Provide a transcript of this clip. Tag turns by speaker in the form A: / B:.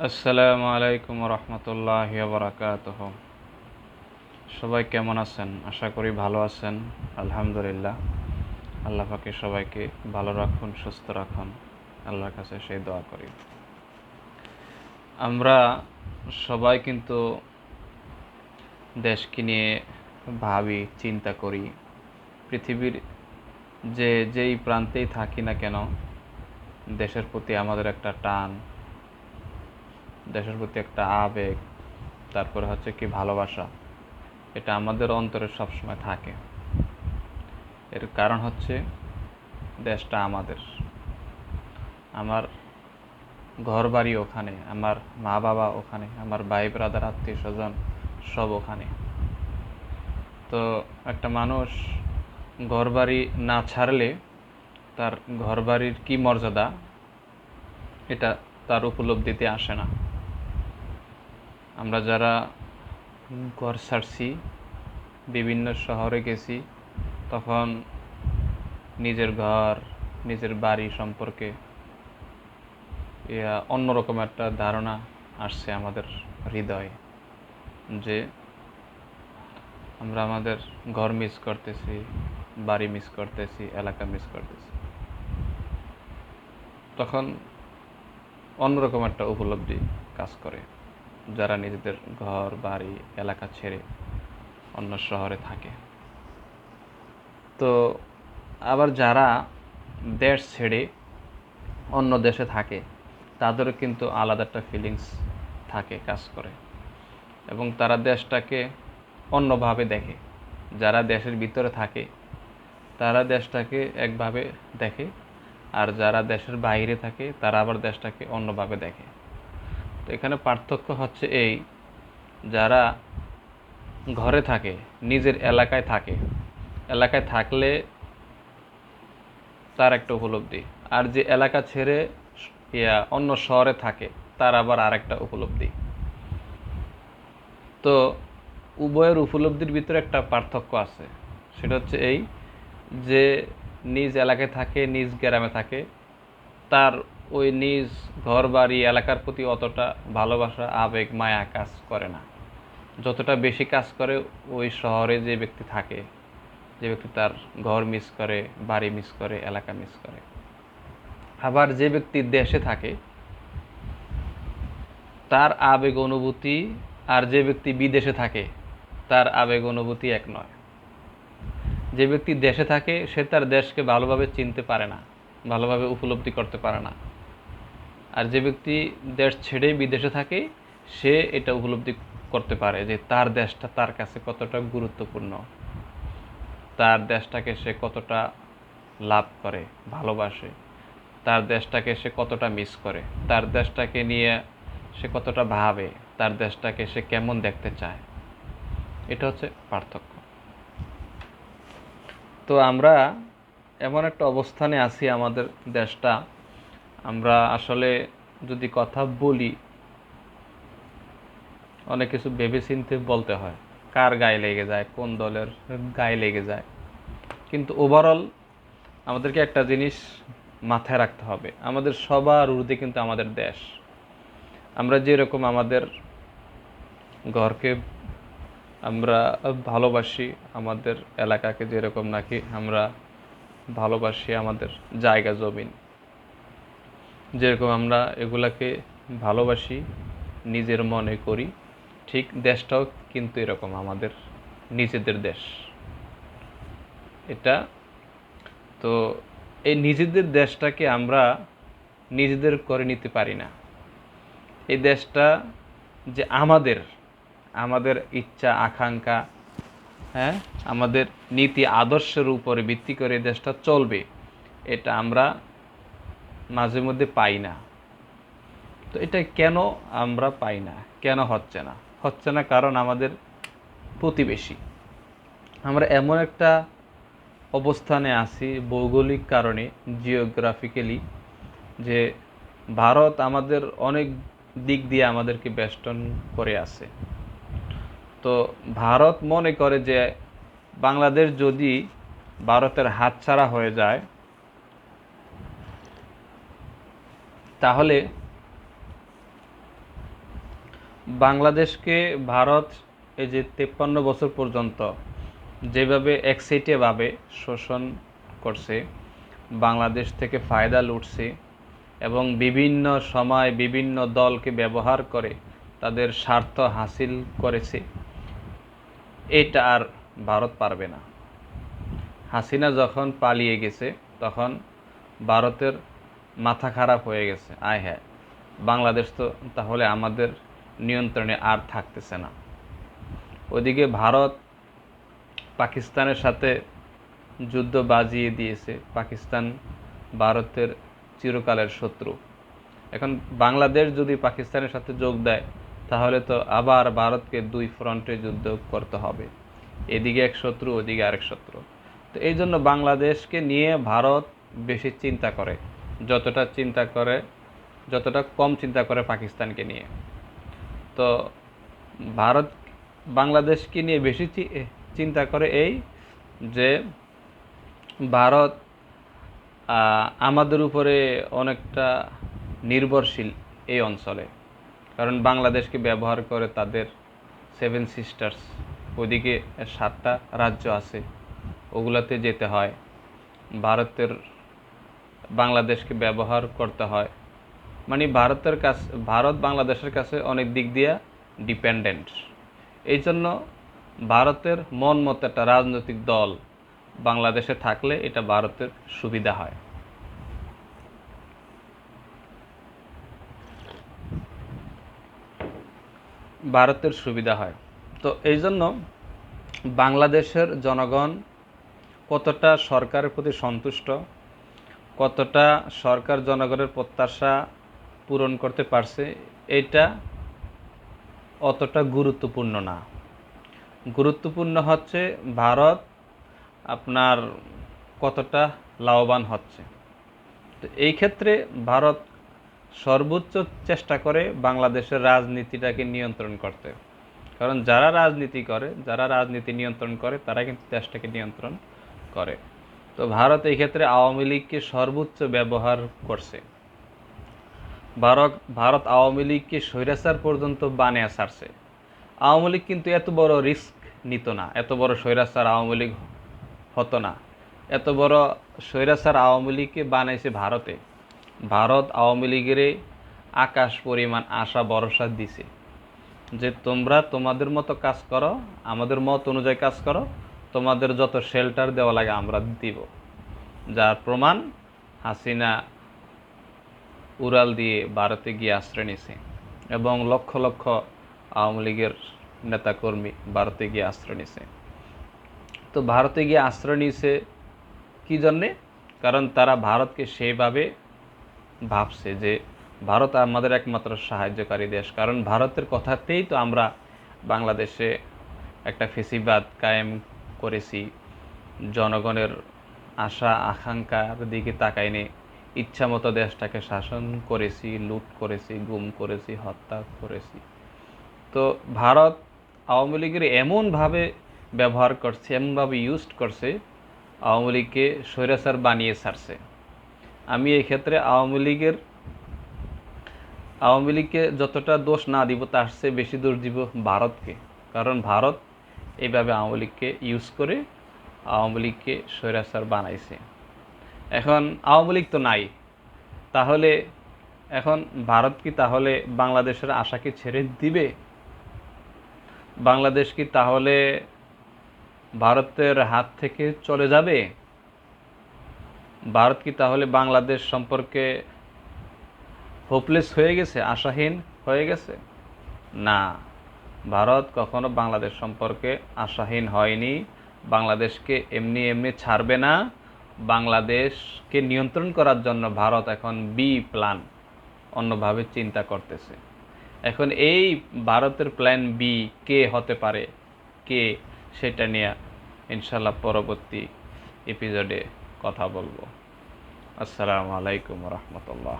A: আসসালামু আলাইকুম রহমতুল্লাহ বরাকাত সবাই কেমন আছেন? আশা করি ভালো আছেন। আলহামদুলিল্লাহ। আল্লাহ পাকে সবাইকে ভালো রাখুন, সুস্থ রাখুন। আল্লাহর কাছে সেই দোয়া করি। আমরা সবাই কিন্তু দেশকে নিয়ে ভাবি, চিন্তা করি। পৃথিবীর যে, যেই প্রান্তেই থাকি না কেন, দেশের প্রতি আমাদের একটা টান দেশের প্রতি একটা আবেগ, তারপরে হচ্ছে কি ভালোবাসা, এটা আমাদের অন্তরে সবসময় থাকে। এর কারণ হচ্ছে দেশটা আমাদের। আমার ঘর বাড়ি ওখানে, আমার মা বাবা ওখানে, আমার ভাই ব্রাদার আত্মীয় স্বজন সব ওখানে। তো একটা মানুষ ঘর বাড়ি না ছাড়লে তার ঘর বাড়ির কী মর্যাদা? এটা তার উপলব্ধিতে আসে না। আমরা যারা ঘর ছাড়ছি বিভিন্ন শহরে গেছি, তখন নিজের ঘর, নিজের বাড়ি সম্পর্কে অন্যরকম একটা ধারণা আসছে আমাদের হৃদয়ে যে আমরা আমাদের ঘর মিস করতেছি, বাড়ি মিস করতেছি, এলাকা মিস করতেছি। তখন অন্যরকম একটা উপলব্ধি কাজ করে। যারা নিজেদের ঘর, বাড়ি, এলাকা ছেড়ে অন্য শহরে থাকে। তো আবার যারা দেশ ছেড়ে অন্য দেশে থাকে, তাদেরও কিন্তু আলাদা একটা ফিলিংস থাকে, কাজ করে। এবং তারা দেশটাকে অন্যভাবে দেখে। যারা দেশের ভিতরে থাকে, তারা দেশটাকে একভাবে দেখে। আর যারা দেশের বাইরে থাকে, তারা আবার দেশটাকে অন্যভাবে দেখে। এখানে পার্থক্য হচ্ছে এই, যারা ঘরে থাকে, নিজের এলাকায় থাকে। এলাকায় থাকলে তার একটা উপলব্ধি। আর যে এলাকা ছেড়ে ইয়া অন্য শহরে থাকে, তার আবার আরেকটা উপলব্ধি। তো উভয়ের উপলব্ধির ভিতরে একটা পার্থক্য আছে। সেটা হচ্ছে এই যে, নিজ এলাকায় থাকে, নিজ গ্রামে থাকে, তার ওই নিজ ঘর বাড়ি এলাকার প্রতি অতটা ভালোবাসা, আবেগ, মায়া কাজ করে না। যতটা বেশি কাজ করে ওই শহরে যে ব্যক্তি থাকে, যে ব্যক্তি তার ঘর মিস করে, বাড়ি মিস করে, এলাকা মিস করে। আবার যে ব্যক্তি দেশে থাকে, তার আবেগ অনুভূতি আর যে ব্যক্তি বিদেশে থাকে, তার আবেগ অনুভূতি এক নয়। যে ব্যক্তি দেশে থাকে, সে তার দেশকে ভালোভাবে চিনতে পারে না, ভালোভাবে উপলব্ধি করতে পারে না। আর যে ব্যক্তি দেশ ছেড়ে বিদেশে থাকে, সে এটা উপলব্ধি করতে পারে যে তার দেশটা তার কাছে কতটা গুরুত্বপূর্ণ। তার দেশটাকে সে কতটা লাভ করে, ভালোবাসে। তার দেশটাকে সে কতটা মিস করে। তার দেশটাকে নিয়ে সে কতটা ভাবে। তার দেশটাকে সে কেমন দেখতে চায়। এটা হচ্ছে পার্থক্য। তো আমরা এমন একটা অবস্থানে আছি আমাদের দেশটা। আমরা আসলে যদি কথা বলি, অনেক কিছু ভেবে চিনতে বলতে হয়। কার গায়ে লেগে যায়, কোন দলের গায়ে লেগে যায়। কিন্তু ওভারঅল আমাদেরকে একটা জিনিস মাথায় রাখতে হবে। আমাদের সবার ঊর্ধ্বে কিন্তু আমাদের দেশ। আমরা যেরকম আমাদের ঘরকে আমরা ভালোবাসি, আমাদের এলাকাকে যেরকম নাকি আমরা ভালোবাসি আমাদের জায়গা, জমিন। যেরকম আমরা এগুলাকে ভালোবাসি, নিজের মনে করি, ঠিক দেশটাও কিন্তু এরকম আমাদের নিজেদের দেশ। এটা তো এই নিজেদের দেশটাকে আমরা নিজেদের করে নিতে পারি না। এই দেশটা যে আমাদের আমাদের ইচ্ছা, আকাঙ্ক্ষা হ্যাঁ আমাদের নীতি, আদর্শের উপরে ভিত্তি করে দেশটা চলবে, এটা আমরা মাঝে মধ্যে পাই না। তো এটা কেন আমরা পাই না? কেন হচ্ছে না? হচ্ছে না কারণ আমাদের প্রতিবেশী। আমরা এমন একটা অবস্থানে আছি ভৌগোলিক কারণে জিওগ্রাফিক্যালি যে ভারত আমাদের অনেক দিক দিয়ে আমাদেরকে বেষ্টন করে আছে। তো ভারত মনে করে যে বাংলাদেশ যদি ভারতের হাতছাড়া হয়ে যায় তাহলে বাংলাদেশকে ভারত এই যে তেপ্পান্ন বছর পর্যন্ত যেভাবে একসাইটেভাবে শোষণ করছে, বাংলাদেশ থেকে ফায়দা লুটছে এবং বিভিন্ন সময় বিভিন্ন দলকে ব্যবহার করে তাদের স্বার্থ হাসিল করেছে, এটা আর ভারত পারবে না। হাসিনা যখন পালিয়ে গেছে, তখন ভারতের মাথা খারাপ হয়ে গেছে। আয় হ্যাঁ। বাংলাদেশ তো তাহলে আমাদের নিয়ন্ত্রণে আর থাকতেছে না। ওদিকে ভারত পাকিস্তানের সাথে যুদ্ধ বাজিয়ে দিয়েছে। পাকিস্তান ভারতের চিরকালের শত্রু। এখন বাংলাদেশ যদি পাকিস্তানের সাথে যোগ দেয়, তাহলে তো আবার ভারতকে দুই ফ্রন্টে যুদ্ধ করতে হবে। এদিকে এক শত্রু, ওদিকে আরেক শত্রু। তো এই জন্য বাংলাদেশকে নিয়ে ভারত বেশি চিন্তা করে। যতটা চিন্তা করে, যতটা কম চিন্তা করে পাকিস্তানকে নিয়ে। তো ভারত বাংলাদেশকে নিয়ে বেশি চিন্তা করে এই যে ভারত আমাদের উপরে অনেকটা নির্ভরশীল এই অঞ্চলে। কারণ বাংলাদেশকে ব্যবহার করে তাদের সেভেন সিস্টার্স ওদিকে সাতটা রাজ্য আছে, ওগুলাতে যেতে হয়। ভারতের বাংলাদেশকে ব্যবহার করতে হয়। মানে ভারতের কাছে ভারত বাংলাদেশের কাছে অনেক দিক দিয়ে ডিপেন্ডেন্ট এই জন্য ভারতের মন মতো একটা রাজনৈতিক দল বাংলাদেশে থাকলে এটা ভারতের সুবিধা হয়। ভারতের সুবিধা হয়। তো এই জন্য বাংলাদেশের জনগণ কতটা সরকারের প্রতি সন্তুষ্ট কতটা সরকার জনগণের প্রত্যাশা পূরণ করতে পারছে, এটা অতটা গুরুত্বপূর্ণ না। গুরুত্বপূর্ণ হচ্ছে ভারত আপনার কতটা লাভবান হচ্ছে। তো এই ক্ষেত্রে ভারত সর্বোচ্চ চেষ্টা করে বাংলাদেশের রাজনীতিটাকে নিয়ন্ত্রণ করতে। কারণ যারা রাজনীতি করে, যারা রাজনীতি নিয়ন্ত্রণ করে, তারা কিন্তু দেশটাকে নিয়ন্ত্রণ করে। তো ভারত এই ক্ষেত্রে আওয়ামী লীগকে সর্বোচ্চ ব্যবহার করছে। ভারত ভারত আওয়ামী লীগকে স্বৈরাচার পর্যন্ত বানিয়ে ছাড়ছে। আওয়ামী লীগ কিন্তু এত বড় রিস্ক নিত না, এত বড় স্বৈরাচার আওয়ামী লীগ হতো না। এত বড় স্বৈরাচার আওয়ামী লীগকে বানাইছে ভারতে। ভারত আওয়ামী লীগের আকাশ পরিমাণ আশা ভরসা দিছে যে তোমরা তোমাদের মতো কাজ করো, আমাদের মত অনুযায়ী কাজ করো তোমাদের যত শেল্টার দেওয়া লাগে আমরা দিব। যার প্রমাণ হাসিনা উড়াল দিয়ে ভারতে গিয়ে আশ্রয় নিছে এবং লক্ষ লক্ষ আওয়ামী লীগের নেতাকর্মী ভারতে গিয়ে আশ্রয় নিছে তো ভারতে গিয়ে আশ্রয় নিছে কি জন্যে? কারণ তারা ভারতকে সেইভাবে ভাবছে যে ভারত আমাদের একমাত্র সাহায্যকারী দেশ। কারণ ভারতের কথাতেই তো আমরা বাংলাদেশে একটা ফেসিবাদ কায়েম করেছি। জনগণের আশা, আকাঙ্ক্ষার দিকে তাকাইনি। ইচ্ছামতো দেশটাকে শাসন করেছি, লুট করেছি, গুম করেছি, হত্যা করেছি। তো ভারত আওয়ামী লীগের এমনভাবে ব্যবহার করছে, এমনভাবে ইউজ করছে, আওয়ামী লীগকে স্বৈরাচার বানিয়ে ছাড়ছে। আমি এই ক্ষেত্রে আওয়ামী লীগের, আওয়ামী লীগকে যতটা দোষ না দিব, তার চেয়ে বেশি দোষ দিব ভারতকে। কারণ ভারত এইভাবে আওয়ামী লীগকে ইউজ করে আওয়ামী লীগকে স্বৈরাচার বানাইছে। এখন আওয়ামী লীগ তো নাই। তাহলে এখন ভারত কি তাহলে বাংলাদেশের আশাকে ছেড়ে দিবে? বাংলাদেশ কি তাহলে ভারতের হাত থেকে চলে যাবে? ভারত কি তাহলে বাংলাদেশ সম্পর্কে হোপলেস হয়ে গেছে, আশাহীন হয়ে গেছে? না। ভারত কখনো বাংলাদেশ সম্পর্কে আশাহীন হয়নি। বাংলাদেশকে এমনি এমনি ছাড়বে না। বাংলাদেশকে নিয়ন্ত্রণ করার জন্য ভারত এখন বি প্ল্যান অন্যভাবে চিন্তা করতেছে। এখন এই ভারতের প্ল্যান বি কে হতে পারে, কে সেটা নিয়ে ইনশাল্লাহ পরবর্তী এপিসোডে কথা বলব। আসসালামু আলাইকুম রহমতুল্লাহ।